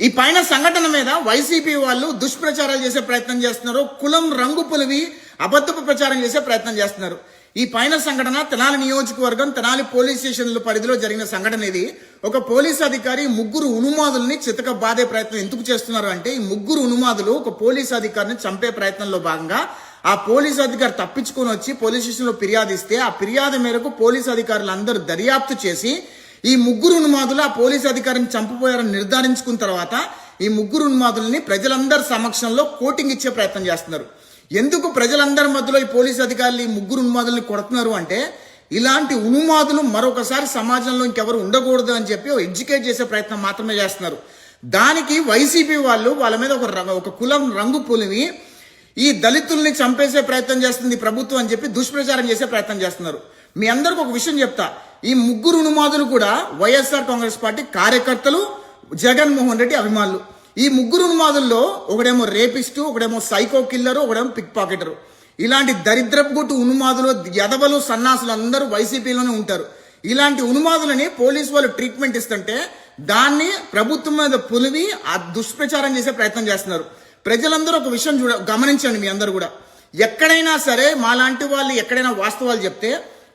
ఈ పైన సంఘటన మీద వైసీపీ వాళ్ళు దుష్ప్రచారాలు చేసే ప్రయత్నం చేస్తున్నారు. కులం రంగు పులివి అబద్ధపు ప్రచారం చేసే ప్రయత్నం చేస్తున్నారు. ఈ పైన సంఘటన తెనాలి నియోజకవర్గం తెనాలి పోలీస్ స్టేషన్ల పరిధిలో జరిగిన సంఘటన ఇది. ఒక పోలీస్ అధికారి ముగ్గురు ఉనుమాదుల్ని చితక బాధే ప్రయత్నం ఎందుకు చేస్తున్నారు అంటే ఈ ముగ్గురు ఉనుమాదులు ఒక పోలీస్ అధికారిని చంపే ప్రయత్నంలో భాగంగా ఆ పోలీస్ అధికారి తప్పించుకొని వచ్చి పోలీస్ స్టేషన్లో ఫిర్యాదు ఇస్తే ఆ ఫిర్యాదు మేరకు పోలీస్ అధికారులు అందరూ దర్యాప్తు చేసి ఈ ముగ్గురు ఉన్మాదులు ఆ పోలీస్ అధికారిని చంపబోయారని నిర్ధారించుకున్న తర్వాత ఈ ముగ్గురు ఉన్మాదుల్ని ప్రజలందరి సమక్షంలో కోటింగ్ ఇచ్చే ప్రయత్నం చేస్తున్నారు. ఎందుకు ప్రజలందరి మధ్యలో ఈ పోలీస్ అధికారులు ఈ ముగ్గురు ఉన్మాదుల్ని కొడుతున్నారు అంటే ఇలాంటి ఉన్మాదులు మరొకసారి సమాజంలో ఇంకెవరు ఉండకూడదు అని చెప్పి ఎడ్యుకేట్ చేసే ప్రయత్నం మాత్రమే చేస్తున్నారు. దానికి వైసీపీ వాళ్ళు వాళ్ళ మీద ఒక ఒక కులం రంగు పులివి ఈ దళితుల్ని చంపేసే ప్రయత్నం చేస్తుంది ప్రభుత్వం అని చెప్పి దుష్ప్రచారం చేసే ప్రయత్నం చేస్తున్నారు. మీ అందరికి ఒక విషయం చెప్తా. ఈ ముగ్గురు ఉన్మాదులు కూడా వైఎస్ఆర్ కాంగ్రెస్ పార్టీ కార్యకర్తలు జగన్మోహన్ రెడ్డి అభిమానులు. ఈ ముగ్గురు ఉన్మాదుల్లో ఒకడేమో రేపిస్టు ఒకడేమో సైకో కిల్లరు ఒకడేమో పిక్ పాకెటరు. ఇలాంటి దరిద్రపు గుట్టు ఉన్మాదులు యదవలు సన్నాసులు అందరూ వైసీపీలోనే ఉంటారు. ఇలాంటి ఉన్మాదులని పోలీసు వాళ్ళు ట్రీట్మెంట్ ఇస్తుంటే దాన్ని ప్రభుత్వం మీద పులివి ఆ దుష్ప్రచారం చేసే ప్రయత్నం చేస్తున్నారు. ప్రజలందరూ ఒక విషయం చూడ గమనించండి మీ అందరూ కూడా. ఎక్కడైనా సరే మాలాంటి వాళ్ళు ఎక్కడైనా వాస్తవాలు చెప్తే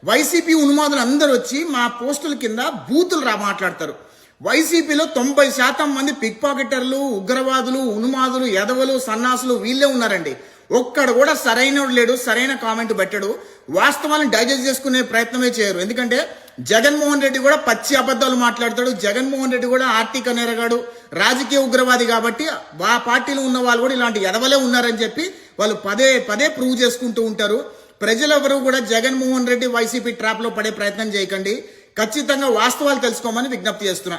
వైసీపీ ఉన్మాదులు అందరూ వచ్చి మా పోస్టుల కింద బూతులు రా మాట్లాడతారు. వైసీపీలో తొంభై శాతం మంది పిక్ పాకెటర్లు ఉగ్రవాదులు ఉన్మాదులు ఎదవలు సన్నాసులు వీళ్ళే ఉన్నారండి. ఒక్కడు కూడా సరైనడు లేడు సరైన కామెంట్ పెట్టాడు. వాస్తవాలను డైజెస్ట్ చేసుకునే ప్రయత్నమే చేయరు. ఎందుకంటే జగన్మోహన్ రెడ్డి కూడా పచ్చి అబద్ధాలు మాట్లాడతాడు. జగన్మోహన్ రెడ్డి కూడా ఆర్థిక నేరగాడు రాజకీయ ఉగ్రవాది కాబట్టి ఆ పార్టీలో ఉన్న వాళ్ళు కూడా ఇలాంటి ఎదవలే ఉన్నారని చెప్పి వాళ్ళు పదే పదే ప్రూవ్ చేసుకుంటూ ఉంటారు. ప్రజలెవరూ కూడా జగన్మోహన్ రెడ్డి వైసీపీ ట్రాప్లో పడే ప్రయత్నం చేయకండి. ఖచ్చితంగా వాస్తవాలు తెలుసుకోమని విజ్ఞప్తి చేస్తున్నా.